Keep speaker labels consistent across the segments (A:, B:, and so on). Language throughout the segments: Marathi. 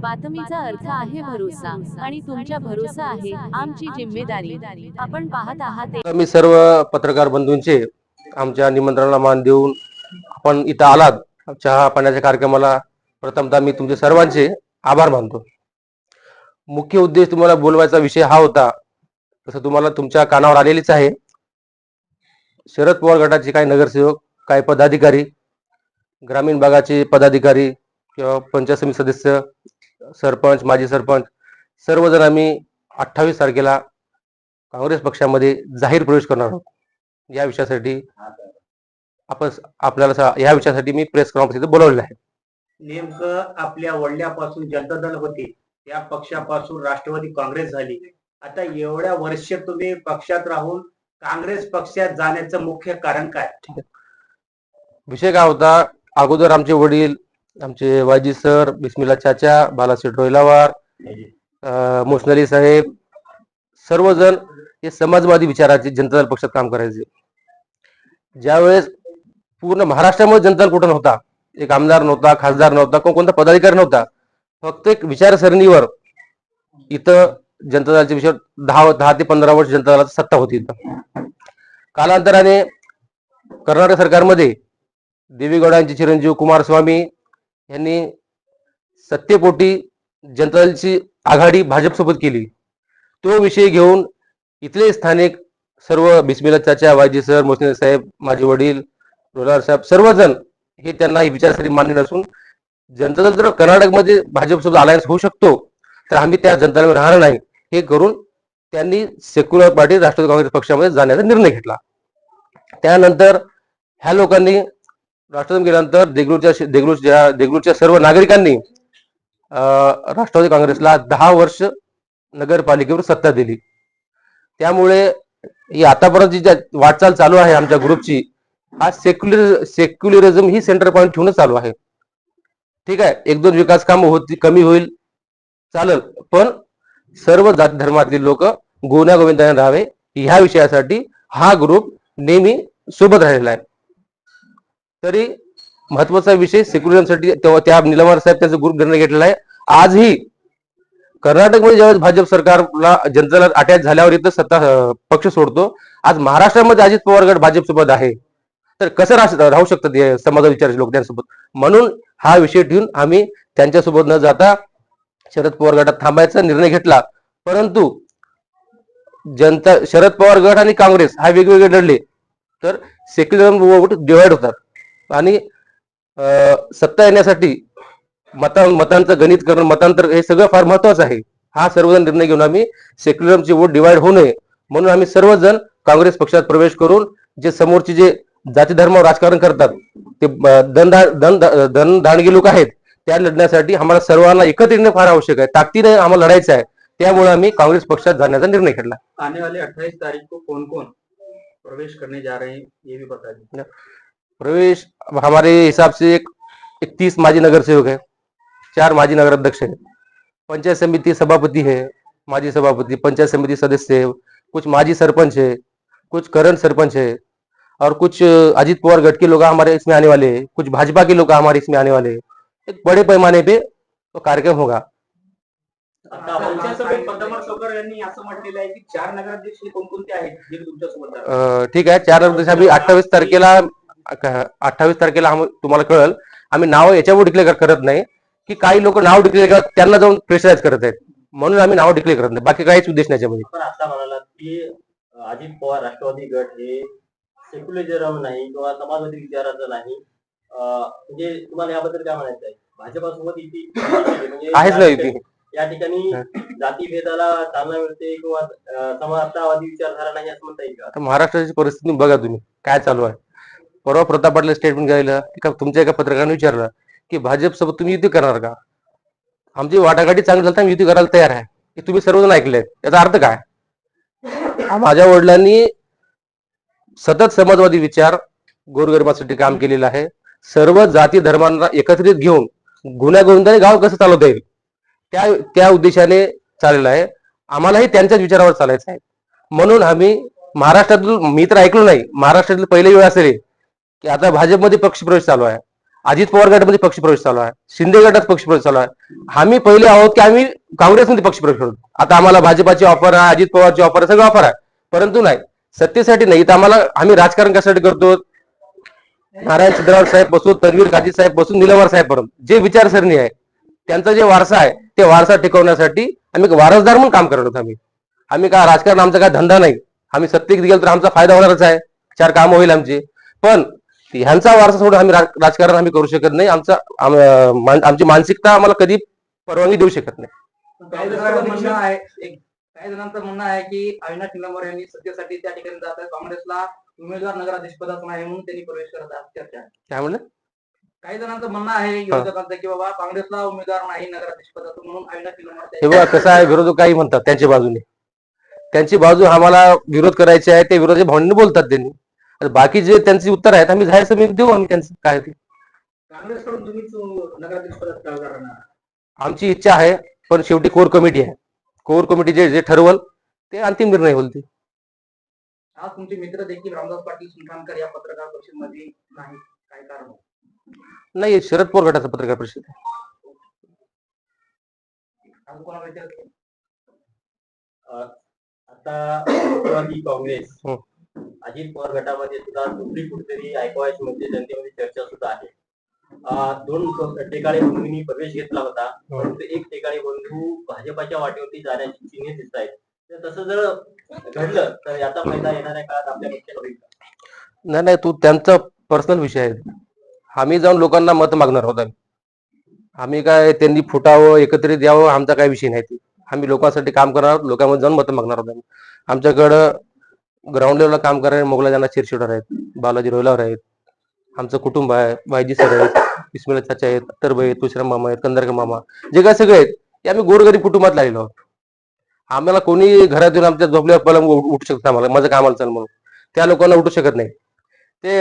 A: बातमीचा अर्थ आहे भरोसा आणि तुमच्या भरोसा आहे आमची जिम्मेदारी. आपण पाहत आहात
B: मी सर्व पत्रकार बंधूंचे आमच्या निमंत्रणाला मान देऊन आपण इथं आलात. चहा पाण्याच्या कार्यक्रमाला प्रथमतः मी तुमचे सर्वांचे आभार मानतो. मुख्य उद्देश तुम्हाला बोलवायचा विषय हा होता तसं तुम्हाला तुमच्या कानावर आलेलीच आहे. शरद पवार गटाचे काही नगरसेवक काही पदाधिकारी ग्रामीण भागाचे पदाधिकारी किंवा पंचायत समिती सदस्य सरपंच माजी सरपंच सर्वजण आम्ही अठ्ठावीस तारखेला काँग्रेस पक्षामध्ये जाहीर प्रवेश करणार आहोत. या विषयासाठी आपण आपल्याला या विषयासाठी मी प्रेस कॉन्फरन्स इथे बोलवलेलं आहे.
C: नेमकं आपल्या वडिल्यापासून जनता दल होती त्या पक्षापासून राष्ट्रवादी काँग्रेस झाली. आता एवढ्या वर्ष तुम्ही पक्षात राहून काँग्रेस पक्षात जाण्याचं मुख्य कारण काय?
B: विषय काय होता अगोदर आमचे वडील आमचे वायजी सर बिस्मिल्ला चाचा बालासेठ रोहिलावार अं, मोसनली साहेब सर्वजण हे समाजवादी विचाराचे जनता दल पक्षात काम करायचे. ज्यावेळेस पूर्ण महाराष्ट्रामध्ये जनता दल कुठं नव्हता एक आमदार नव्हता खासदार नव्हता कोण कोणता पदाधिकारी नव्हता फक्त एक विचारसरणीवर इथं जनता दलाच्या विषयावर दहा दहा ते पंधरा वर्ष जनता दलाची सत्ता होती इथं. कालांतराने कर्नाटक सरकारमध्ये देवेगौडांचे चिरंजीव कुमारस्वामी यांनी सत्तेपोटी जनता दलची आघाडी भाजपसोबत केली. तो विषय घेऊन इथले स्थानिक सर्व बिस्मिला चाचा वायजी सर मोसने साहेब माझे वडील रोलार साहेब सर्वजण हे त्यांना ही विचारसरी मान्य नसून जनता दल जर कर्नाटकमध्ये भाजपसोबत अलायन्स होऊ शकतो तर आम्ही त्या जनता राहणार नाही. हे करून त्यांनी सेक्युलर पार्टी राष्ट्रवादी काँग्रेस पक्षामध्ये जाण्याचा निर्णय घेतला. त्यानंतर ह्या लोकांनी राष्ट्रवादी गेल्यानंतर देगलूरच्या देगलूरच्या देगलूरच्या सर्व नागरिकांनी राष्ट्रवादी काँग्रेसला दहा वर्ष नगरपालिकेवर सत्ता दिली. त्यामुळे ही आतापर्यंत जी ज्या- वाटचाल चालू आहे आमच्या ग्रुपची हा सेक्युलर सेक्युलरिझम ही सेंटर पॉईंट ठेवूनच चालू आहे. ठीक आहे एक दोन विकास काम होती कमी होईल चालेल पण सर्व जाती धर्मातील लोक गोण्या गोविंदाने राहावे ह्या विषयासाठी हा ग्रुप नेहमी सोबत राहिलेला आहे. तरी महत्त्वाचा विषय सेक्युलरिझमसाठी तेव्हा त्या निलमार साहेब त्याचा ग्रुप निर्णय घेतलेला आहे. आजही कर्नाटकमध्ये ज्यावेळेस भाजप सरकारला जनतेला अटॅच झाल्यावर इथं सत्ता पक्ष सोडतो. आज महाराष्ट्रामध्ये अजित पवार गट भाजपसोबत आहे. तर कसं राह- राहू शकतात हे समाजा विचाराचे लोक त्यांच्यासोबत? म्हणून हा विषय ठेवून आम्ही त्यांच्यासोबत न जाता शरद पवार गटात थांबायचा निर्णय घेतला. परंतु जनता शरद पवार गट आणि काँग्रेस हा वेगवेगळे लढले. तर सेक्युलर डिवाइड होतात. आणि सत्ता येण्यासाठी मता मतांचं गणित करणं मतांतर हे सगळं फार महत्वाचं आहे. हा सर्वजण निर्णय घेऊन आम्ही सेक्युलरची वोट डिवाइड होऊ नये म्हणून आम्ही सर्वजण काँग्रेस पक्षात प्रवेश करून जे समोरचे जे जाती धर्मावर राजकारण करतात ते धन धन धन दांडगे लोक आहेत त्या लढण्यासाठी आम्हाला सर्वांना एकत्र येणं फार आवश्यक आहे. ताकदीने आम्हाला लढायचं आहे. त्यामुळे आम्ही काँग्रेस पक्षात जाण्याचा निर्णय घेतला.
C: आने वाले अट्ठाईस तारीख को कौन कौन प्रवेश करने जा रहे हैं ये भी बता दीजिए.
B: प्रवेश हमारे हिसाब से एक इकतीस माजी नगर सेवक है चार माजी नगर अध्यक्ष है। पंचायत समिति सभापति है, माजी सभापति, पंचायत समिति सदस्य है, कुछ माजी सरपंच है, कुछ करंट सरपंच है, और कुछ अजीत पवार गट के लोग हमारे इसमें आने वाले हैं, कुछ भाजपा के लोग हमारे इसमें आने वाले हैं। एक बड़े पैमाने पे तो कार्यक्रम होगा।
C: हे
B: ठीक आहे चार दिवस आम्ही अठ्ठावीस तारखेला अठ्ठावीस तारखेला तुम्हाला कळल आम्ही नाव याच्यावर डिक्लेअर करत नाही की काही लोक नाव डिक्लेअर करतात त्यांना जाऊन प्रेशराईज करत आहेत. म्हणून आम्ही नाव डिक्लेअर करत नाही. बाकी काहीच उद्देश नाही याच्यामध्ये.
D: आता म्हणालात की अजित पवार राष्ट्रवादी गट हे सेक्युलरिझम नाही किंवा समाजवादी विचाराचं नाही. म्हणजे तुम्हाला याबद्दल काय म्हणायचं आहे? भाजपासोबत म्हणजे
B: आहेच
D: या
B: ना
D: ठिकाणी-
B: युती
D: या ठिकाणी जातीभेदाला चालना मिळते किंवा समाजतावादी विचारधारा नाही असं म्हणता येईल का?
B: महाराष्ट्राची परिस्थिती बघा तुम्ही. काय चालू आहे? परवा प्रताप पाटील स्टेटमेंट घ्यायला एका तुमच्या एका पत्रकाराने विचारलं की भाजपसोबत तुम्ही युती करणार का? आमची वाटाघाटी चांगली झाली आम्ही युती करायला तयार आहे. हे तुम्ही सर्वजण ऐकले याचा अर्थ काय? माझ्या वडिलांनी सतत समाजवादी विचार गोरगरिबासाठी काम केलेलं आहे. सर्व जाती धर्मांना एकत्रित घेऊन गुन्ह्यागोविंदाने गाव कसं चालवता येईल? त्या त्या उद्देशाने चाललेलं आहे. आम्हालाही त्यांच्याच विचारावर चालायचं आहे. म्हणून आम्ही महाराष्ट्रातील मी तर ऐकलो नाही महाराष्ट्रातील पहिली वेळ असेल की आता भाजपमध्ये पक्ष प्रवेश चालू आहे. अजित पवार गटामध्ये पक्षप्रवेश चालू आहे. शिंदे गटात पक्षप्रवेश चालू आहे. आम्ही पहिले आहोत की आम्ही काँग्रेसमध्ये पक्षप्रवेश करतो. आता आम्हाला भाजपाची ऑफर आहे अजित पवारची ऑफर आहे सगळं ऑफर आहे. परंतु नाही सत्तेसाठी नाही. तर आम्हाला आम्ही राजकारण कशासाठी करतो? नारायण सिद्धराव साहेब बसून तनवीर गाजी साहेब बसून निलवार साहेब पर्यंत जे विचारसरणी आहे त्यांचा जे वारसा आहे ते वारसा टिकवण्यासाठी आम्ही वारसदार म्हणून काम करत आहोत आम्ही. आम्ही काय राजकारण आमचा काय धंदा नाही. आम्ही सत्तेत गेलो तर आमचा फायदा होणारच आहे. चार काम होईल आमचे. पण ह्यांचा वारसा सोडून आम्ही राज- राजकारण आम्ही करू शकत नाही. आमचा आमची मानसिकता आम्हाला कधी परवानगी देऊ शकत नाही.
E: काही जणांचं म्हणणं आहे की अविनाश निलंबर यांनी सत्तेसाठी त्या ठिकाणी जात आहे. काँग्रेसला उमेदवार नगराध्यक्ष पदाचा नाही म्हणून त्यांनी प्रवेश करत आहेत चर्चा.
B: काय म्हणलं?
E: काही जणांचं म्हणणं आहे विरोधकांचं की बाबा काँग्रेसला उमेदवार नाही नगराध्यक्ष पदाचा म्हणून अविनाश निलंबर
B: हे बघा कसं आहे विरोधक काही म्हणतात त्यांच्या बाजूने. त्यांची बाजू आम्हाला विरोध करायची आहे. ते विरोधी भावनेने बोलतात त्यांनी. आता बाकी जे त्यांची उत्तर आहेत आम्ही जाहीर सभेत देऊ आम्ही त्यांचं काय ते.
C: काँग्रेसकडून तुम्हीच नगराध्यक्ष पदात काय करणार
B: आमची इच्छा आहे पण शेवटी कोर कमिटी आहे. कोर कमिटी जे जे ठरवल ते अंतिम निर्णय होईल ते.
E: आज तुमचे मित्र देखील रामदास पाटील सुलतानकर या पत्रकार परिषदेमध्ये नाही. काय कारण?
B: नाही शरद पवार गटाचं पत्रकार परिषद आहे.
E: अजून कोणाला विचारायचं?
D: आता राष्ट्रवादी काँग्रेस.
B: हो.
D: अजित पवार गटामध्ये सुद्धा दुसरी कुठेतरी ऐकवायची म्हणजे जनतेमध्ये चर्चा सुद्धा आहे. दोन ठिकाणी बंधूंनी प्रवेश घेतला होता.
B: हो.
D: परंतु एक ठिकाणी बंधू भाजपाच्या वाटेवरती जाण्याची चिन्हे दिसत आहेत. तर तसं जर घडलं तर याचा फायदा येणाऱ्या काळात आपल्या पक्षाला होईल?
B: नाही नाही तू त्यांचा पर्सनल विषय आहे. आम्ही जाऊन लोकांना मत मागणार आहोत आम्ही. आम्ही काय त्यांनी फुटावं एकत्रित यावं आमचा काय विषय नाही. ते आम्ही लोकांसाठी काम करणार आहोत लोकांमध्ये जाऊन मत मागणार आहोत आमच्याकडं ग्राउंड लेवलला काम करणारे मोगलाजांना चिरशिडर आहेत बालाजी रोहिलावर आहेत आमचं कुटुंब आहे भाईजी सर आहेत बिस्मिला चाचा आहेत अत्तरबाई आहेत तुळशीराम मामा आहेत कंदरकर मामा जे काय सगळे आहेत ते आम्ही गोरगरीब कुटुंबात लागलेलो आहोत. आम्हाला कोणी घरात येऊन आमच्या झोपल्यावर पलंग उठू शकतं आम्हाला माझं कामाला चाल म्हणून. त्या लोकांना उठू शकत नाही. ते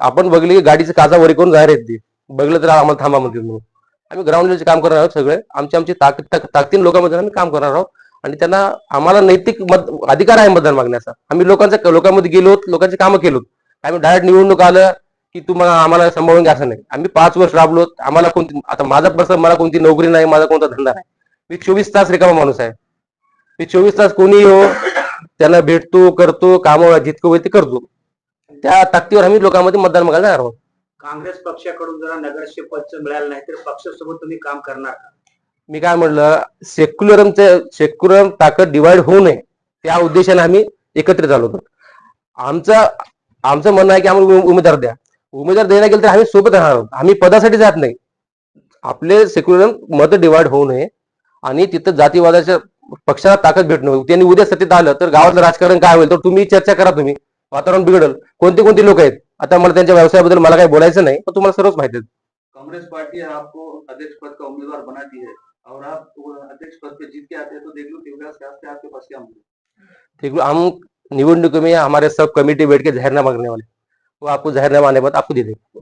B: आपण बघले की गाडीची काचा वरी करून जाहीर आहेत ती. बघलं तर आम्हाला थांबा म्हणतील म्हणून. आम्ही ग्राउंड लेवलचे काम करणार आहोत सगळे. आमची आमची ताकद ताक- ताकदीन लोकांमध्ये आम्ही काम करणार आहोत. आणि त्यांना आम्हाला नैतिक मत अधिकार आहे मतदान मागण्याचा. आम्ही लोकांचा लोकांमध्ये गेलो लोकांची कामं केलो आम्ही डायरेक्ट निवडणूक आलं की तुम्हाला आम्हाला सांभाळून घ्या असं नाही. आम्ही पाच वर्ष राबलो आम्हाला कोणती आता माझा प्रसंग मला कोणती नोकरी नाही माझा कोणता धंदा नाही. मी चोवीस तास रिकामा माणूस आहे. मी चोवीस तास कोणी हो त्यांना भेटतो करतो कामं जितकं होईल ते करतो. त्या ताकदीवर आम्ही लोकांमध्ये मतदान मागायला जाणार आहोत.
C: काँग्रेस पक्षाकडून जरा नगराध्यक्ष पद मिळालं नाही तर पक्षासोबत तुम्ही काम करणार का?
B: मी काय म्हणलं सेक्युलरमचे सेक्युलर ताकद डिवाइड होऊ नये त्या उद्देशाने आम्ही एकत्रित झालो होतो. आमचं आमचं म्हणणं आहे की आम्हाला उमेदवार द्या. उमेदवार द्यायला गेलं तर आम्ही सोबत राहणार आहोत. आम्ही पदासाठी जात नाही. आपले सेक्युलर मत डिवाइड होऊ नये आणि तिथं जातीवादाच्या पक्षाला ताकद भेटणं त्यांनी उद्या सत्तेत आलं तर गावातलं राजकारण काय होईल तर तुम्ही चर्चा करा तुम्ही. वातावरण बिघडल. कोणते कोणते लोक आहेत? आता मला त्यांच्या व्यवसायाबद्दल मला काही बोलायचं नाही पण तुम्हाला सर्वच माहिती आहे
F: कांग्रेस पार्टी आपको अध्यक्ष पद का उमेदवार बनाती है? और आप अध्यक्ष पद पे जीत के आते हैं तो देख लो देवदास के आपके आपके पास क्या होंगे।
B: ठीक है हम निवडणूक में हमारे सब कमेटी बैठ के जाहिरनामा करने वाले। वो आपको जाहिरनामा आने बाद आपको दे देंगे।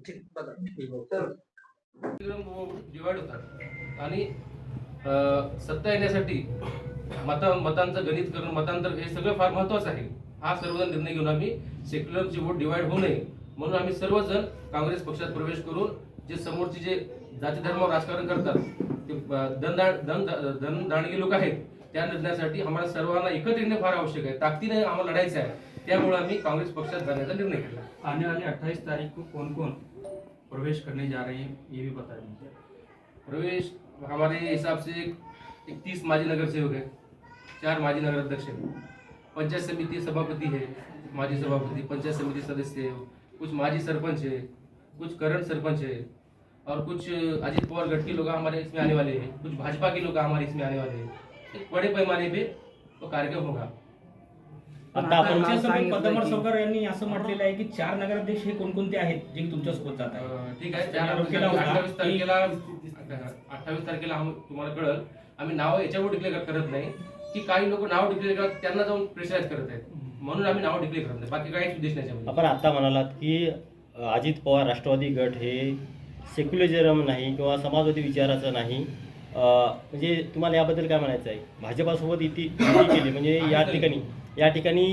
E: ठीक, बघा. तर
G: डिवाइड होतात आणि सत्ता येण्यासाठी मता मतांचं गणित करून मतांतर हे सगळं फार महत्वाचं आहे. हा सर्वजण निर्णय घेऊन आम्ही सेक्युलरची वोट डिवाइड होऊ नये. म्हणून आम्ही सर्वजण काँग्रेस पक्षात प्रवेश करून जे समोरचे जे जाती धर्मावर राजकारण करतात. ते दन दन दांडगे लोक आहेत. त्या निर्णयासाठी आम्हाला सर्वांना एकत्र येणे फार आवश्यक आहे. ताकदीने आम्हाला लढायचं आहे. त्यामुळे आम्ही काँग्रेस पक्षात जाण्याचा निर्णय घेतला.
H: आने वाले 28 तारीख को कौन कौन प्रवेश करने जा रहे हैं ये भी बता दीजिए.
G: प्रवेश हमारे हिसाब से इकतीस माजी नगर सेवक है. चार माजी नगर अध्यक्ष है. पंचायत समिति सभापति है. माजी सभापति पंचायत समिति सदस्य है. कुछ माजी सरपंच है. कुछ करंट सरपंच है. और कुछ अजित पवार गढ़ के लोग हमारे इसमें आने वाले हैं। कुछ भाजपा के लोग हमारे इसमें आने वाले हैं। एक बड़े पैमाने पे तो कार्यक्रम होगा।
D: आता
H: पद्मर सवकर यांनी असं म्हटलेलं आहे की चार नगराध्यक्ष हे कोणकोणते आहेत जे तुमच्यासोबत जात आहेत?
G: अं, ठीक आहे. अठ्ठावीस
H: की-
G: तारखेला अठ्ठावीस तारखेला तुम्हाला कळल. आम्ही नाव याच्यावर डिक्लेअर करत नाही. की काही लोक नाव डिक्लेअर करतात त्यांना जाऊन प्रेशराईज करत आहेत. म्हणून आम्ही नाव डिक्लेअर करत नाही. बाकी काहीच उद्देश नाही.
D: आपण आता म्हणालात की अ, अजित पवार राष्ट्रवादी गट हे सेक्युलरिझम नाही किंवा समाजवादी विचाराचं नाही. म्हणजे तुम्हाला याबद्दल काय म्हणायचं आहे? भाजपासोबत युती केली म्हणजे या ठिकाणी या ठिकाणी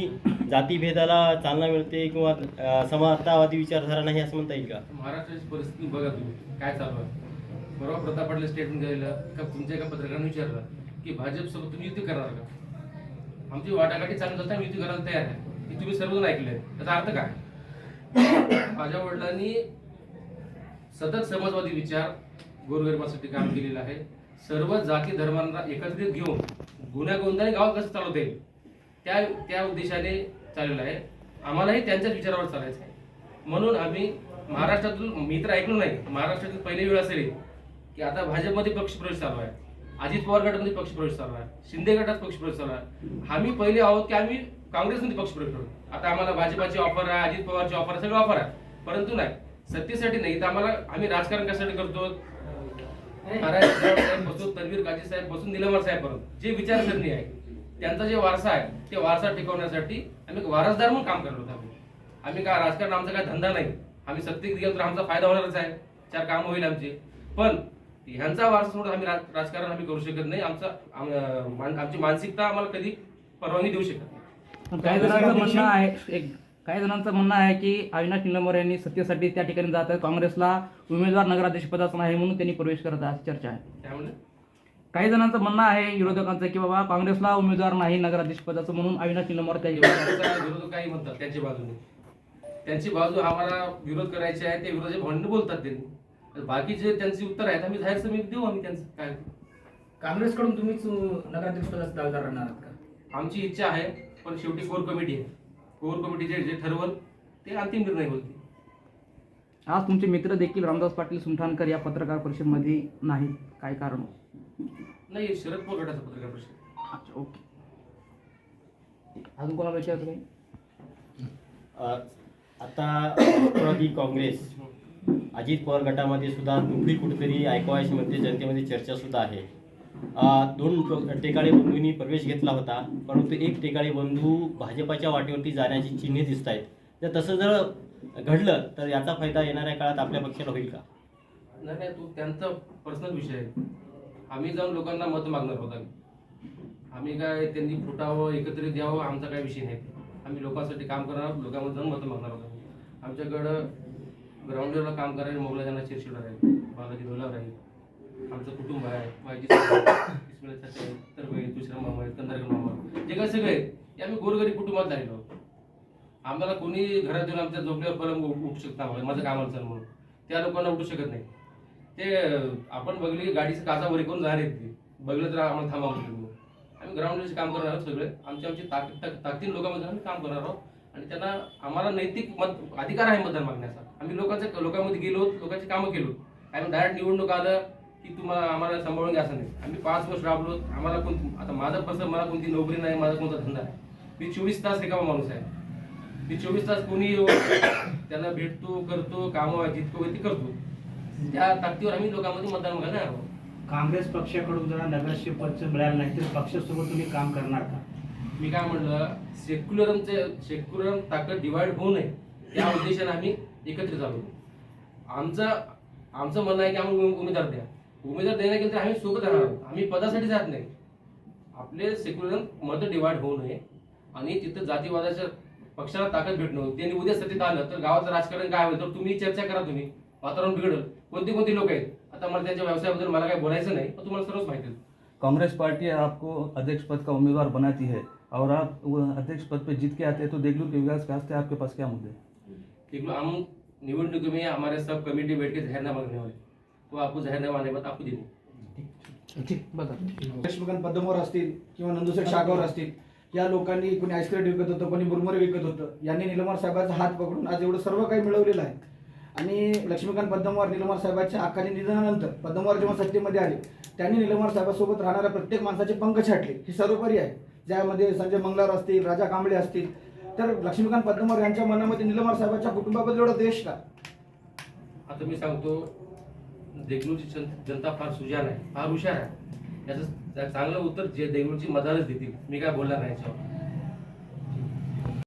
D: जातीभेदाला चालना मिळते किंवा अ, समानतावादी विचारधारा नाही असं म्हणता येईल का?
B: महाराष्ट्राची परिस्थिती बघा तुम्ही काय चालू आहे? परवा प्रताप पाटील स्टेटमेंट गेलं का तुमच्या एका पत्रकाराने विचारलं की भाजपसोबत तुम्ही युती करणार का? आमची वाटाघाटी चालू जाता युती करायला तयार आहे. हे तुम्ही सर्वजण ऐकले त्याचा अर्थ काय? माझ्या वडिलांनी सतत समाजवादी विचार गोरगरिबासाठी काम केलेलं आहे. सर्व जाती धर्मांना एकत्रित घेऊन गुन्ह्या गोंधळी गाव कसं चालवता येईल? त्या त्या उद्देशाने चाललेलं आहे. आम्हालाही त्यांच्याच विचारावर चालायचं आहे. म्हणून आम्ही महाराष्ट्रातून मी तर ऐकलं नाही महाराष्ट्रातील पहिली वेळ असेल की आता भाजपमध्ये पक्षप्रवेश चालू आहे. अजित पवार गटामध्ये पक्षप्रवेश चालू आहे. शिंदे गटात पक्षप्रवेश चालू आहे. आम्ही पहिले आहोत की आम्ही काँग्रेसमध्ये पक्षप्रवेश करू आता आम्हाला भाजपाची ऑफर आहे अजित पवारची ऑफर आहे सगळं ऑफर आहे. परंतु नाही. सत्तेसाठी नाही तर आम्हाला आम्ही राजकारण कशासाठी करतो? बसून तन्वीर काजी साहेब बसून निलंबर साहेब पर्यंत जे विचारसरणी आहे त्यांचा जे वारसा आहे ते वारसा टिकवण्यासाठी आम्ही वारसदार म्हणून काम करत होतो आम्ही. काय राजकारण आमचा काय धंदा नाही. आम्ही सत्तेत गेलो तर आमचा फायदा होणारच आहे. चार काम होईल आमचे. पण ह्यांचा वारसा सोडून आम्ही राज- राजकारण आम्ही करू शकत नाही. आमचा आमची मानसिकता आम्हाला कधी परवानगी देऊ शकत नाही.
E: पण काही जणांचं म्हणणं आहे की अविनाश निलंबर यांनी सत्तेसाठी त्या ठिकाणी जात आहेत. काँग्रेसला उमेदवार नगराध्यक्ष पदाचा नाही म्हणून त्यांनी प्रवेश करत आहे अशी चर्चा आहे.
B: त्यामुळे?
E: काही जणांचं म्हणणं आहे विरोधकांचं की बाबा काँग्रेसला उमेदवार नाही नगराध्यक्ष पदाचं म्हणून अविनाश निलंबर त्या
B: त्यांचा विरोधक काही म्हणतात त्यांच्या बाजूने. त्यांची बाजू आम्हाला विरोध करायची आहे ते विरोधी भावनेने बोलतात त्यांनी बाकीचे त्यांची उत्तर आहेत आम्ही जाहीर समिती देऊ आम्ही त्यांचं. काय?
I: काँग्रेसकडून तुम्हीच नगराध्यक्ष पदाचा दावेदार राहणार आहात का?
B: आमची इच्छा आहे पण शेवटी कोर कमिटी आहे. कोर कमिटी जे जे ठरवल ते अंतिम निर्णय होईल.
E: आज तुमचे मित्र देखील रामदास पाटील सुमठाणकर या पत्रकार परिषदेमध्ये नाहीत. काय कारण?
B: नाही शरद पवार गटाचा पत्रकार परिषद.
E: अच्छा ओके. अजून कोणाला विचारतो काही?
D: अ, आता राष्ट्रवादी काँग्रेस अजित पवार गटामध्ये सुद्धा दुबळी कुठेतरी ऐकवायची म्हणते जनतेमध्ये चर्चा सुद्धा आहे. दोन ट- टेकाळे बंधूंनी प्रवेश घेतला होता परंतु एक टेकाळे बंधू भाजपाच्या वाटेवरती जाण्याची चिन्हे दिसत आहेत जर तसं जर घडलं तर याचा फायदा येणाऱ्या काळात आपल्या पक्षाला होईल का?
B: नाही नाही त्यांचा पर्सनल विषय आहे. आम्ही जाऊन लोकांना मत मागणार होता आम्ही. काय त्यांनी फुटावं एकत्रित द्यावं आमचा काय विषय नाही. आम्ही लोकांसाठी काम करणार लोकांमध्ये जाऊन मतं मागणार आहोत आमच्याकडं ग्राउंडवरला काम करायला मोगलाजांना चिरशिडर राहील बालाजी डोलावर राहील. आमचं कुटुंब आहे माझी इस्माईल तर दुसरा मामा आहे कंदारकर मामा जे काय सगळे ते आम्ही गोरगरीब कुटुंबात झालेलो आहोत. आम्हाला कोणी घरात येऊन आमच्या झोपल्यावर पलंग उठू शकत आम्हाला माझं काम असेल म्हणून. त्या लोकांना उठू शकत नाही. ते आपण बघली गाडीचं काचावर करून जाणार आहेत ते. बघलं तर आम्हाला थांबा म्हणून म्हणून. आम्ही ग्राउंडवरचे काम करणार आहोत सगळे. आमची आमची ताकद ताकदीन लोकांमध्ये आम्ही काम करणार आहोत. आणि त्यांना आम्हाला नैतिक मत अधिकार आहे मतदान मागण्याचा. आम्ही लोकांच्या लोकांमध्ये गेलो लोकांची कामं केलो. आम्ही डायरेक्ट निवडणूक आलं की तुम्हाला आम्हाला सांभाळून घ्या असं नाही. आम्ही पाच वर्ष राबलो आम्हाला कोण आता माझा पर्सन मला कोणती नोकरी नाही माझा कोणता धंदा आहे मी चोवीस तास रिकामा माणूस आहे. मी चोवीस तास कोणी त्यांना भेटतो करतो कामं जितकं ते करतो. त्या ताकदीवर आम्ही लोकांमध्ये मतदान आहोत.
C: काँग्रेस पक्षाकडून जरा नगरसेवक पद मिळालं नाही तर पक्षासोबत तुम्ही काम करणार का?
B: मी काय म्हणलं सेक्युलरमचे सेक्युलर ताकद डिवाइड होऊ नये. त्या उद्देशाने आम्ही एकत्रित आलो आमचं आमचं म्हणणं आहे की आम्ही उमे- उमेदवार द्या. उमेदवार देण्या गेलं तर आम्ही सोबत राहणार आम्ही पदासाठी जात नाही. आपले सेक्युलर मत डिवाइड होऊ नये आणि तिथं जातीवादाच्या पक्षाला ताकद भेटणं त्यांनी उद्या सत्तेत आलं तर गावाचं राजकारण काय होईल? तर तुम्ही चर्चा करा तुम्ही. वातावरण बिघडल. कोणते कोणते लोक आहेत? आता मला त्यांच्या व्यवसायाबद्दल मला काही बोलायचं नाही पण तुम्हाला सर्वच माहिती
F: कांग्रेस पार्टी आपको अध्यक्ष पद का उम्मीदवार बनाती है और आप वो अध्यक्ष पद पे जीत के आते हैं तो देगलूर के विकास के आपके पास क्या मुद्दे हैं?
B: ठीक है हम निवडणूक में हमारे सब कमेटी बैठ के जाहिरनामा करने वाले तो आपको जाहिरनामा देंगे
E: ठीक बघा.
J: लक्ष्मीकांत पद्मवार असतील किंवा नंदुसेठ शागावर असतील या लोकांनी कोणी आईस्क्रीम विकत होतं कोणी मुरमुरे विकत होतं यांनी निलमार साहेबांचा हात पकडून आज एवढं सर्व काही मिळवलेलं आहे. आणि लक्ष्मीकांत पद्मवार निलमार साहेबांच्या अकाली निधनानंतर पद्मवार जेव्हा सत्तेमध्ये आले त्यांनी निलमार साहेबांसोबत राहणाऱ्या प्रत्येक माणसाचे पंख छाटले. हे सर्वोपरी आहे. ज्यामध्ये संजय मंगलार असतील राजा कांबळे असतील तर लक्ष्मीकांत पद्मवार यांच्या मनामध्ये निलमार साहेबांच्या कुटुंबाबद्दल एवढा देश का?
B: आता मी सांगतो देगलूरची जन- जनता फार सुजान आहे फार हुशार आहे. याचं चांगलं उत्तर जे देगलूरची मदारच देतील. मी काय बोलणार नाही याच्यावर.